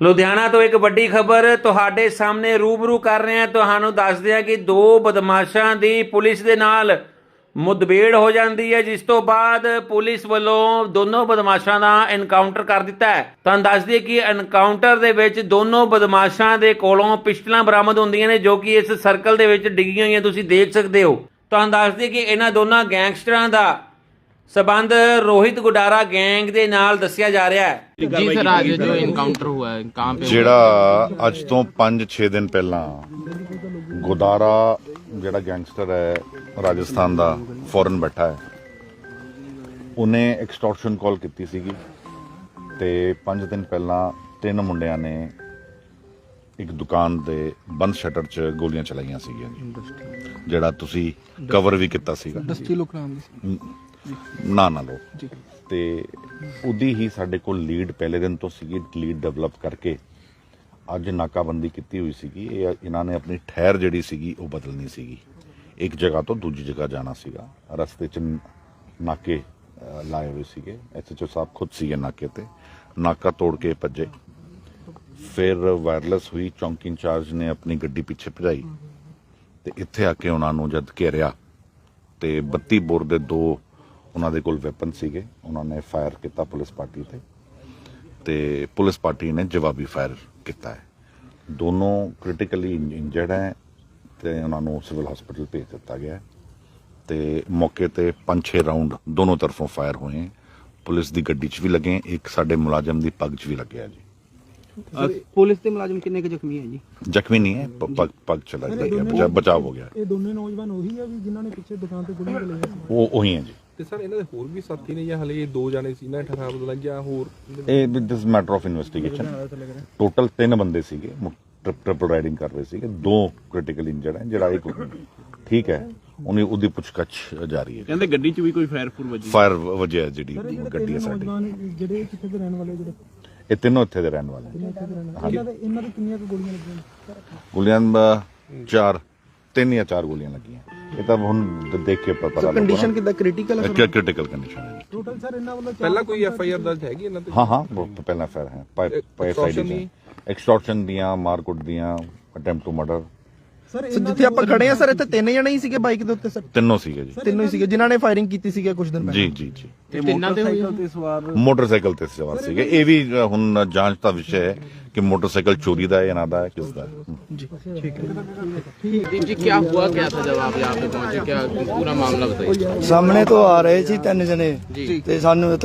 ਲੁਧਿਆਣਾ ਤੋਂ ਇੱਕ ਵੱਡੀ ਖਬਰ, ਤੁਹਾਡੇ ਸਾਹਮਣੇ ਰੂਬਰੂ ਕਰ ਰਹੇ ਹਾਂ। ਤੁਹਾਨੂੰ ਦੱਸਦੇ ਹਾਂ ਕਿ ਦੋ ਬਦਮਾਸ਼ਾਂ ਦੀ ਪੁਲਿਸ ਦੇ ਨਾਲ ਮੁੱਦਬੇੜ ਹੋ ਜਾਂਦੀ ਹੈ, ਜਿਸ ਤੋਂ ਬਾਅਦ ਪੁਲਿਸ ਵੱਲੋਂ ਦੋਨੋਂ ਬਦਮਾਸ਼ਾਂ ਦਾ ਐਨਕਾਊਂਟਰ ਕਰ ਦਿੱਤਾ ਹੈ। ਤੁਹਾਨੂੰ ਦੱਸ ਦਈਏ ਕਿ ਐਨਕਾਊਂਟਰ ਦੇ ਵਿੱਚ ਦੋਨੋਂ ਬਦਮਾਸ਼ਾਂ ਦੇ ਕੋਲੋਂ ਪਿਸਟਲਾਂ ਬਰਾਮਦ ਹੁੰਦੀਆਂ ਨੇ, ਜੋ ਕਿ ਇਸ ਸਰਕਲ ਦੇ ਵਿੱਚ ਡਿੱਗੀਆਂ ਹੋਈਆਂ, ਤੁਸੀਂ ਦੇਖ ਸਕਦੇ ਹੋ। ਤੁਹਾਨੂੰ ਦੱਸ ਦਈਏ ਕਿ ਇਹਨਾਂ ਦੋਨਾਂ ਗੈਂਗਸਟਰਾਂ ਦਾ ਸਬੰਧ ਰੋਹਿਤ ਗੁਡਾਰਾ ਗੈਂਗ ਦੇ ਨਾਲ ਦੱਸਿਆ ਜਾ ਰਿਹਾ ਹੈ जी सर आज जो इनकाउंटर हुआ है कहाँ पे हुआ? ਜਿਹੜਾ ਅੱਜ ਤੋਂ 5-6 ਦਿਨ ਪਹਿਲਾਂ ਗੋਦਾਰਾ ਜਿਹੜਾ ਗੈਂਗਸਟਰ ਹੈ ਰਾਜਸਥਾਨ ਦਾ ਫੋਰਨ ਬੈਠਾ ਹੈ ਉਹਨੇ ਐਕਸਟੋਰਸ਼ਨ ਕਾਲ ਕੀਤੀ ਸੀਗੀ ਤੇ 5 ਦਿਨ ਪਹਿਲਾਂ ਤਿੰਨ ਮੁੰਡਿਆਂ ਨੇ ਇੱਕ ਦੁਕਾਨ ਦੇ ਬੰਦ ਸ਼ਟਰ 'ਚ ਗੋਲੀਆਂ ਚਲਾਈਆਂ ਸੀਗੀਆਂ ਜੀ ਜਿਹੜਾ ਤੁਸੀਂ ਕਵਰ ਵੀ ਕੀਤਾ ਸੀਗਾ ਦਸਤੀ ਲੋਕ ਨਾਮ ਦੀ ਸੀ ਨਾ ਨਾ ਲੋ ਜੀ। ਤੇ ਉਹਦੀ ਹੀ ਸਾਡੇ ਕੋਲ ਲੀਡ ਪਹਿਲੇ ਦਿਨ ਤੋਂ ਸੀਗੀ ਲੀਡ ਡਿਵੈਲਪ ਕਰਕੇ ਅੱਜ ਨਾਕਾਬੰਦੀ ਕੀਤੀ ਹੋਈ ਸੀਗੀ। ਇਹ ਇਹਨਾਂ ਨੇ ਆਪਣੀ ਠਹਿਰ ਜਿਹੜੀ ਸੀਗੀ ਉਹ ਬਦਲਣੀ ਸੀਗੀ। ਇੱਕ ਜਗ੍ਹਾ ਤੋਂ ਦੂਜੀ ਜਗ੍ਹਾ ਜਾਣਾ ਸੀਗਾ। ਰਸਤੇ 'ਚ ਨਾਕੇ ਲਾਏ ਹੋਏ ਸੀਗੇ। ਐਸਐਚਓ ਸਾਹਿਬ ਖੁਦ ਸੀਗੇ ਨਾਕੇ ਤੇ। ਨਾਕਾ ਤੋੜ ਕੇ ਭੱਜੇ। ਫਿਰ ਵਾਇਰਲੈਸ ਹੋਈ ਚੌਂਕੀ ਇੰਚਾਰਜ ਨੇ ਆਪਣੀ ਗੱਡੀ ਪਿੱਛੇ ਭਜਾਈ। ਤੇ ਇੱਥੇ ਆ ਕੇ ਉਹਨਾਂ ਨੂੰ ਜਦ ਘੇਰਿਆ ਤੇ 32 ਬੋਰ ਦੇ ਦੋ ਉਹਨਾਂ ਦੇ ਕੋਲ ਵੈਪਨ ਸੀਗੇ। ਉਹਨਾਂ ਨੇ ਫਾਇਰ ਕੀਤਾ ਪੁਲਿਸ ਪਾਰਟੀ ਤੇ। ਤੇ ਪੁਲਿਸ ਪਾਰਟੀ ਨੇ ਜਵਾਬੀ ਫਾਇਰ ਕੀਤਾ ਹੈ। ਦੋਨੋਂ ਕ੍ਰਿਟੀਕਲੀ ਇੰਜਰਡ ਹੈ ਤੇ ਉਹਨਾਂ ਨੂੰ ਸਿਵਲ ਹਸਪੀਟਲ ਭੇਜ ਦਿੱਤਾ ਗਿਆ ਤੇ ਮੌਕੇ ਤੇ 5-6 ਰਾਉਂਡ ਦੋਨੋਂ ਤਰਫੋਂ ਫਾਇਰ ਹੋਏ। ਪੁਲਿਸ ਦੀ ਗੱਡੀ 'ਚ ਵੀ ਲੱਗੇ ਇੱਕ ਸਾਡੇ ਮੁਲਾਜ਼ਮ ਦੀ ਪੱਗ 'ਚ ਵੀ ਲੱਗਿਆ ਜੀ। ਪੁਲਿਸ ਦੇ ਮੁਲਾਜ਼ਮ ਕਿੰਨੇ ਕੁ ਜ਼ਖਮੀ ਹੈ ਜੀ? ਜ਼ਖਮੀ ਨਹੀਂ ਹੈ ਪੱਗ ਪੱਗ ਚਲਾ ਗਿਆ ਬਚਾ- ਬਚਾਅ ਹੋ ਗਿਆ। ਇਹ ਦੋਨੇ ਨੌਜਵਾਨ ਉਹੀ ਆ ਵੀ ਜਿਨ੍ਹਾਂ ਨੇ ਪਿੱਛੇ ਦੁਕਾਨ ਤੇ ਗੋਲੀਆਂ ਚਲਾਈਆਂ ਸੀ? ਉਹ ਉਹੀ ਹੈ ਜੀ। ਤੇ ਸਰ ਇਹਨਾਂ ਦੇ ਹੋਰ ਵੀ ਸਾਥੀ ਨੇ ਜਾਂ ਹਲੇ ਇਹ ਦੋ ਜਾਣੇ ਸੀ ਨਾ ਠਹਿਰਾ ਬਦਲਾ ਜਾਂ ਹੋਰ? ਇਹ this matter of investigation total ਤਿੰਨ ਬੰਦੇ ਸੀਗੇ ਟ੍ਰਿਪਲ ਰਾਈਡਿੰਗ ਕਰ ਰਹੇ ਸੀਗੇ। ਦੋ ਕ੍ਰਿਟੀਕਲ ਇੰਜਰਡ ਹੈ ਜਿਹੜਾ ਇੱਕ ਠੀਕ ਹੈ ਉਹਨੇ ਉਹਦੀ ਪੁੱਛਗਛ ਜਾਰੀ ਹੈ। ਕਹਿੰਦੇ ਗੱਡੀ 'ਚ ਵੀ ਕੋਈ ਫਾਇਰ ਫੂਰ ਵੱਜੀ। ਫਾਇਰ ਵਜਿਆ ਜਿਹੜੀ ਗੱਡੀ ਹੈ ਸਾਡੀ। ਜਿਹੜੇ ਕਿੱਥੇ ਦੇ ਰਹਿਣ ਵਾਲੇ ਜਿਹੜੇ? ਇਹ ਤਿੰਨੋਂ ਇੱਥੇ ਦੇ ਰਹਿਣ ਵਾਲੇ। ਇਹਨਾਂ ਦੇ ਇਹਨਾਂ ਦੇ ਕਿੰਨੀਆਂ ਕੁ ਗੋਲੀਆਂ ਲੱਗੀਆਂ? ਗੋਲੀਆਂ ਚਾਰ। ਤਿੰਨ ਜਾਂ ਚਾਰ ਗੋਲੀਆਂ ਲੱਗੀਆਂ। ਇਹ ਤਾਂ ਹੁਣ ਦੇਖ ਕੇ ਪਤਾ ਲੱਗਣਾ ਕੰਡੀਸ਼ਨ ਕਿੱਦਾਂ? ਕ੍ਰਿਟੀਕਲ ਹੈ ਸਰ ਕ੍ਰਿਟੀਕਲ ਕੰਡੀਸ਼ਨ ਹੈ। ਟੋਟਲ ਸਰ ਇਹਨਾਂ ਵੱਲੋਂ ਪਹਿਲਾਂ ਕੋਈ ਐਫ ਆਈ ਆਰ ਦਰਜ ਹੈਗੀ ਇਹਨਾਂ ਤੇ? ਹਾਂ ਹਾਂ ਪਹਿਲਾਂ ਫਾਇਰ ਹੈ। ਦੀ? ਐਕਸਟੋਰਸ਼ਨ ਦੀਆਂ ਮਾਰਕੁੱਟ ਦੀਆਂ ਅਟੈਂਪਟ ਟੂ ਮਰਡਰ ਸਰ ਜਿੱਥੇ ਆਪਾਂ ਖੜੇ ਆ ਸਰ ਇੱਥੇ ਤਿੰਨ ਜਣੇ ਹੀ ਸੀਗੇ ਬਾਈਕ ਦੇ ਉੱਤੇ ਸਰ? ਤਿੰਨੋਂ ਸੀਗੇ ਜੀ। ਤਿੰਨੋਂ ਹੀ ਸੀਗੇ ਜਿਨ੍ਹਾਂ ਨੇ ਫਾਇਰਿੰਗ ਕੀਤੀ ਸੀਗਾ ਕੁਝ ਦਿਨ ਪਹਿਲਾਂ। ਜੀ ਜੀ। ਜੀ ਤੇ ਮੋਟਰਸਾਈਕਲ ਤੇ ਸਵਾਰ ਮੋਟਰਸਾਈਕਲ ਤੇ ਸਵਾਰ ਸੀਗੇ। ਇਹ ਵੀ ਹੁਣ ਜਾਂਚ ਦਾ ਵਿਸ਼ਾ ਹੈ ਕਿ ਮੋਟਰਸਾਈਕਲ ਚੋਰੀ ਦਾ ਹੈ ਇਹਨਾਂ ਦਾ ਹੈ ਕਿਸ ਦਾ ਜੀ ਠੀਕ ਹੈ। ਜੀ ਕੀ ਹੁਆ ਕਿਆ ਥਾ ਜਬ ਆਪ ਯਹਾਂ ਪਹੁੰਚੇ ਕਿਆ ਪੂਰਾ ਮਾਮਲਾ ਬਤਾਈਏ? ਸਾਹਮਣੇ ਤੋਂ ਆ ਰਹੇ ਸੀ ਤਿੰਨ ਜਣੇ। ਤੇ ਸਾਨੂੰ